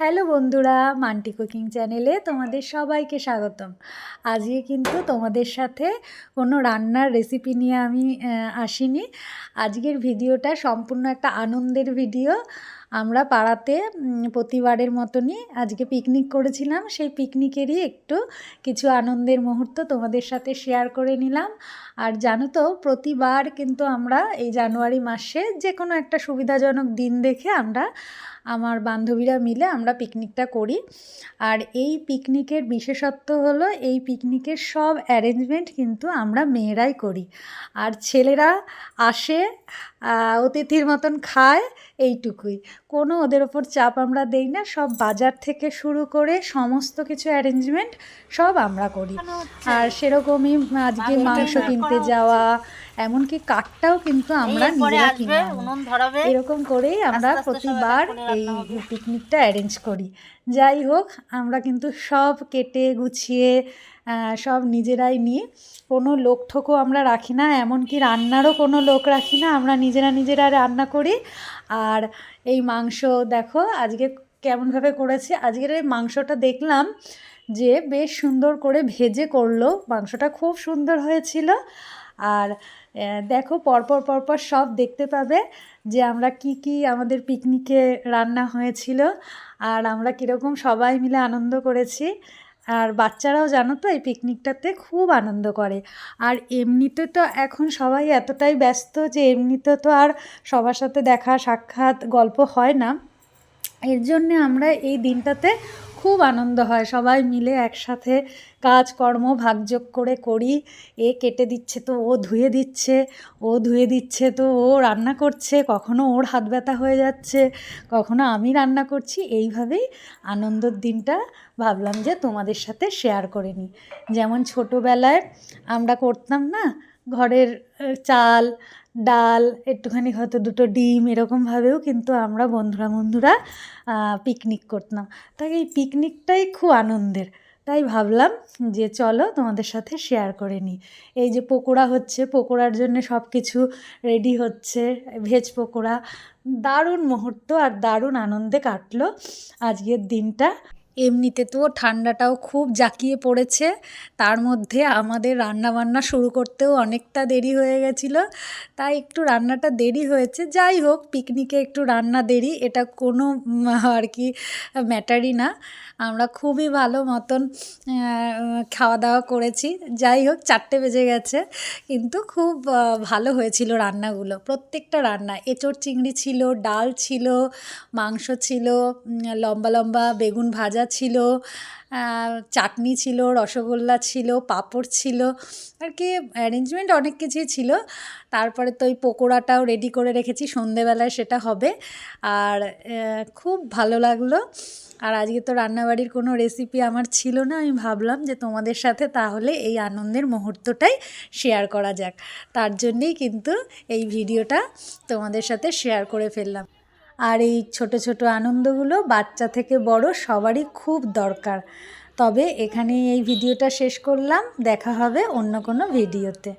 Hello বন্ধুরা, Manti cooking চ্যানেলে তোমাদের সবাইকে স্বাগতম। আজকে কিন্তু তোমাদের সাথে কোনো রান্নার রেসিপি নিয়ে আমি আসিনি। আজকের ভিডিওটা সম্পূর্ণ একটা আনন্দের ভিডিও আমরা পাড়াতে প্রতিবারের মতনই আজকে পিকনিক করেছিলাম। সেই পিকনিকেরই একটু কিছু আনন্দের মুহূর্ত তোমাদের সাথে শেয়ার করে নিলাম। আর জানো তো, প্রতিবার কিন্তু আমরা এই জানুয়ারি মাসে যে কোনো একটা সুবিধাজনক দিন দেখে আমরা, আমার বান্ধবীরা মিলে আমরা পিকনিকটা করি। আর এই পিকনিকের বিশেষত্ব হলো, এই পিকনিকের সব অ্যারেঞ্জমেন্ট কিন্তু আমরা মেয়েরাই করি। আর ছেলেরা আসে অতিথির মতন খায় এইটুকুই। কোনো ওদের ওপর চাপ আমরা দেই না সব বাজার থেকে শুরু করে সমস্ত কিছু অ্যারেঞ্জমেন্ট সব আমরা করি। আর সেরকমই আজকে মাংস কিনতে যাওয়া এমনকি কাঠটাও কিন্তু আমরা নিজেরা কিনে আনি। এরকম করেই আমরা প্রতিবার এই পিকনিকটা অ্যারেঞ্জ করি। যাই হোক আমরা কিন্তু সব কেটে গুছিয়ে সব নিজেরাই নিই কোনো লোক ঠোকও আমরা রাখি না এমনকি রান্নারও কোনো লোক রাখি না আমরা নিজেরা নিজেরা রান্না করি। আর এই মাংস দেখো আজকে কেমনভাবে করেছে আজকের এই মাংসটা দেখলাম যে বেশ সুন্দর করে ভেজে করল। মাংসটা খুব সুন্দর হয়েছিল। আর দেখো পরপর পরপর সব দেখতে পাবে যে আমরা কি কি আমাদের পিকনিকে রান্না হয়েছিল আর আমরা কীরকম সবাই মিলে আনন্দ করেছি। আর বাচ্চারাও জানো তো এই পিকনিকটাতে খুব আনন্দ করে। আর এমনিতে তো এখন সবাই এতটাই ব্যস্ত যে এমনিতে তো আর সবার সাথে দেখা, সাক্ষাৎ, গল্প হয় না। এর জন্যে আমরা এই দিনটাতে খুব আনন্দ হয়। সবাই মিলে একসাথে কাজকর্ম ভাগযোগ করে করি। এ কেটে দিচ্ছে তো, ও ধুয়ে দিচ্ছে, ও ধুয়ে দিচ্ছে তো, ও রান্না করছে, কখনো ওর হাত ব্যথা হয়ে যাচ্ছে, কখনো আমি রান্না করছি। এইভাবেই আনন্দর দিনটা ভাবলাম যে তোমাদের সাথে শেয়ার করে নিই। যেমন ছোটোবেলায় আমরা করতাম না, ঘরের চাল ডাল, একটুখানি হয়তো দুটো ডিম এরকমভাবেও কিন্তু আমরা বন্ধুরা বন্ধুরা পিকনিক করতাম। তাই এই পিকনিকটাই খুব আনন্দের। তাই ভাবলাম যে চলো তোমাদের সাথে শেয়ার করে নিই। এই যে পকোড়া হচ্ছে, পকোড়ার জন্য সব কিছু রেডি হচ্ছে ভেজ পকোড়া। দারুণ মুহূর্ত আর দারুণ আনন্দে কাটলো আজকের দিনটা। এমনিতে তো ঠান্ডাটাও খুব জাঁকিয়ে পড়েছে। তার মধ্যে আমাদের রান্না বান্না শুরু করতেও অনেকটা দেরি হয়ে গেছিল। তাই একটু রান্নাটা দেরি হয়েছে। যাই হোক, পিকনিকে একটু রান্না দেরি, এটা কোনো আর কি ম্যাটারই না। আমরা খুবই ভালো মতন খাওয়া দাওয়া করেছি। যাই হোক, চারটে বেজে গেছে। কিন্তু খুব ভালো হয়েছিল রান্নাগুলো। প্রত্যেকটা রান্না, এঁচড় চিংড়ি ছিল, ডাল ছিল, মাংস ছিল লম্বা লম্বা বেগুন ভাজা ছিল চাটনি ছিল, রসগোল্লা ছিল, পাঁপড় ছিল, আর কি অ্যারেঞ্জমেন্ট অনেক কিছুই ছিল। তারপরে তো ওই পকোড়াটাও রেডি করে রেখেছি, সন্ধেবেলায় সেটা হবে। আর খুব ভালো লাগল। আর আজকে তো রান্নাবাড়ির কোনো রেসিপি আমার ছিল না, আমি ভাবলাম যে তোমাদের সাথে তাহলে এই আনন্দের মুহূর্তটাই শেয়ার করা যাক। তার জন্যেই কিন্তু এই ভিডিওটা তোমাদের সাথে শেয়ার করে ফেললাম। আর এই ছোট ছোট আনন্দগুলো বাচ্চা থেকে বড় সবারই খুব দরকার। তবে এখানেই এই ভিডিওটা শেষ করলাম। দেখা হবে অন্য কোনো ভিডিওতে।